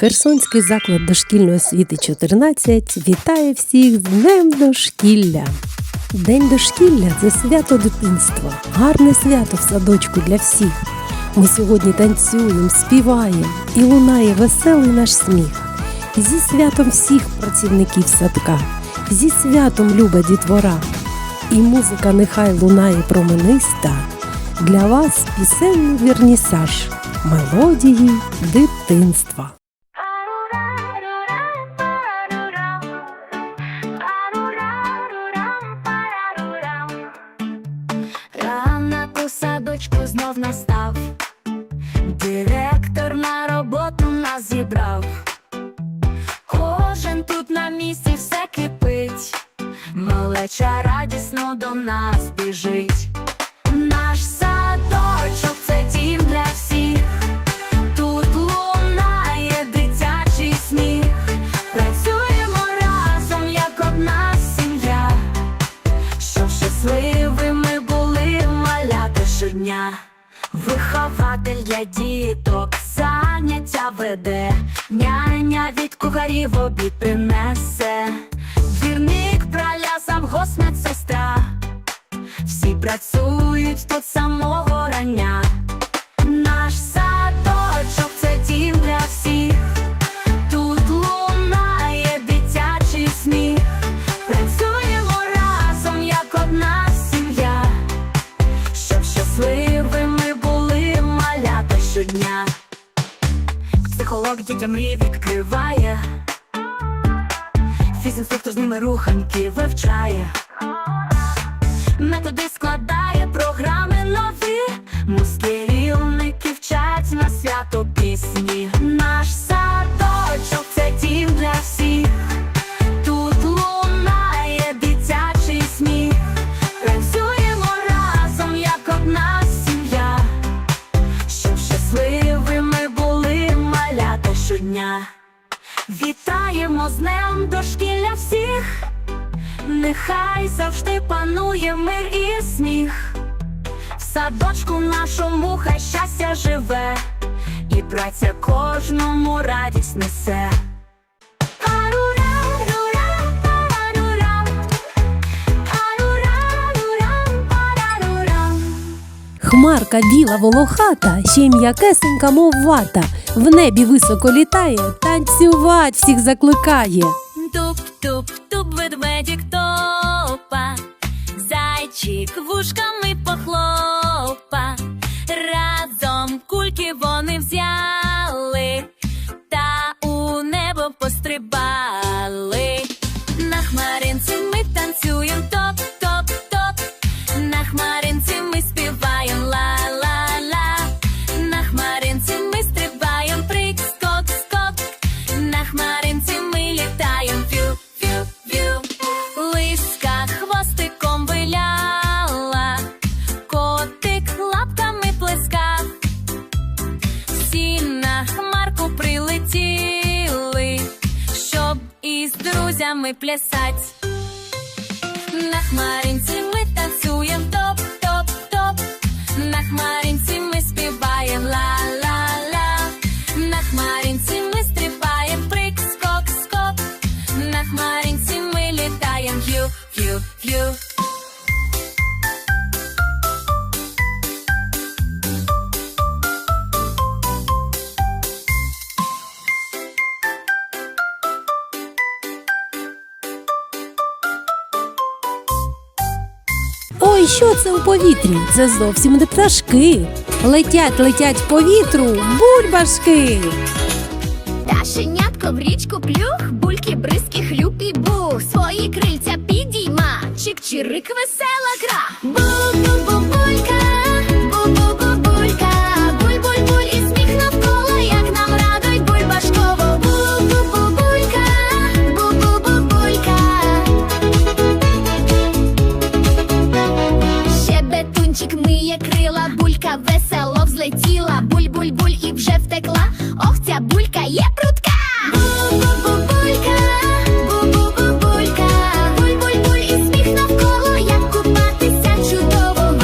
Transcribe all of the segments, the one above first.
Херсонський заклад дошкільної освіти 14 вітає всіх з Днем дошкілля. День дошкілля це свято дитинства, гарне свято в садочку для всіх. Ми сьогодні танцюємо, співаємо і лунає веселий наш сміх. Зі святом всіх працівників садка, зі святом люба дітвора. І музика нехай лунає промениста. Для вас пісенний вірнісаж мелодії дитинства. Настав, директор на роботу нас зібрав. Кожен тут на місці все кипить, малеча радісно до нас біжить. Веде, няня від кухарів обід принесе, двірник праля сам сестра, Всі працюють тут самого рання. Психолог дітям мрії відкриває, фізінструктор з ними руханки вивчає. Методи складає програми нові, музиківники вчать на свято пісні. Щодня. Вітаємо з днем дошкілля всіх. Нехай завжди панує мир і сміх. В садочку нашому хай щастя живе, і праця кожному радість несе. Хмарка біла волохата, ще й м'якесенька, мов вата, в небі високо літає, танцювать всіх закликає. Туп-туп-туп ведмедик топа, зайчик вушками похлопа, разом кульки друзями плясать. На хмаринці ми танцюєм топ-топ-топ. На хмаринці Ой, що це у повітрі? Це зовсім не пташки. Летять, летять повітру бульбашки. Пташенятко в річку плюх, бульки, бризки, хлюп і бух. Свої крильця підійма, чик-чирик, весела гра. є прутка. Бу-бу-бу-булька, бу-бу-бу-булька, буль-буль-буль і сміх як купатися чудово.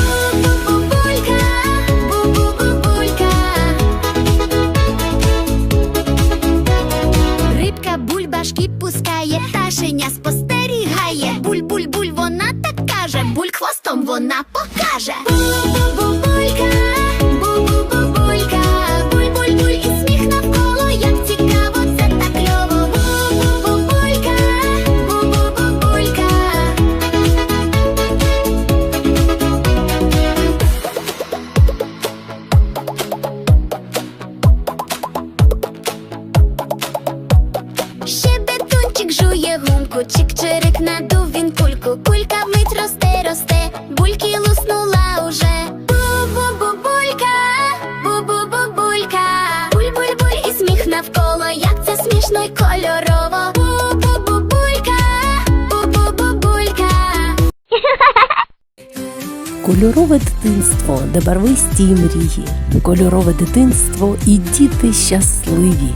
Бу-бу-бу-булька. Рибка бульбашки пускає, ташеня спостерігає. Буль-буль-буль, вона так каже, буль хвостом вона покаже. Гумку, чик-чирик надув він кульку. Кулька вмить росте, росте, бульки луснула уже. Бу-бу-бу-булька, бу-бу-бу-булька. Буль-буль-буль і сміх навколо, як це смішно й кольорово. Бу-бу-бу-булька, бу-бу-бу-булька. Кольорове дитинство, де барвисті мрії, кольорове дитинство і діти щасливі.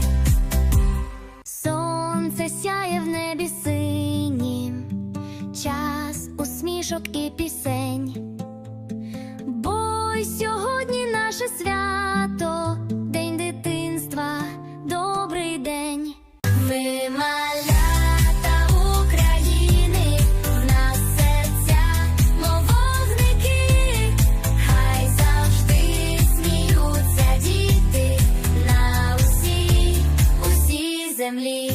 Усій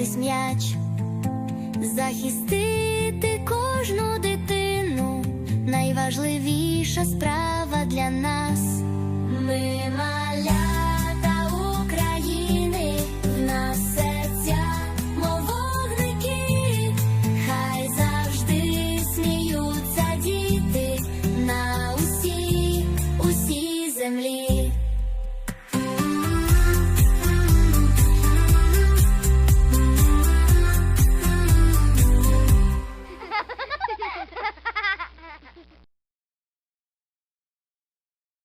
гратись м'яч, захистити кожну дитину, найважливіша справа для нас. Ми малята України, в серця, мов хай завжди сміються діти на усій, усій землі.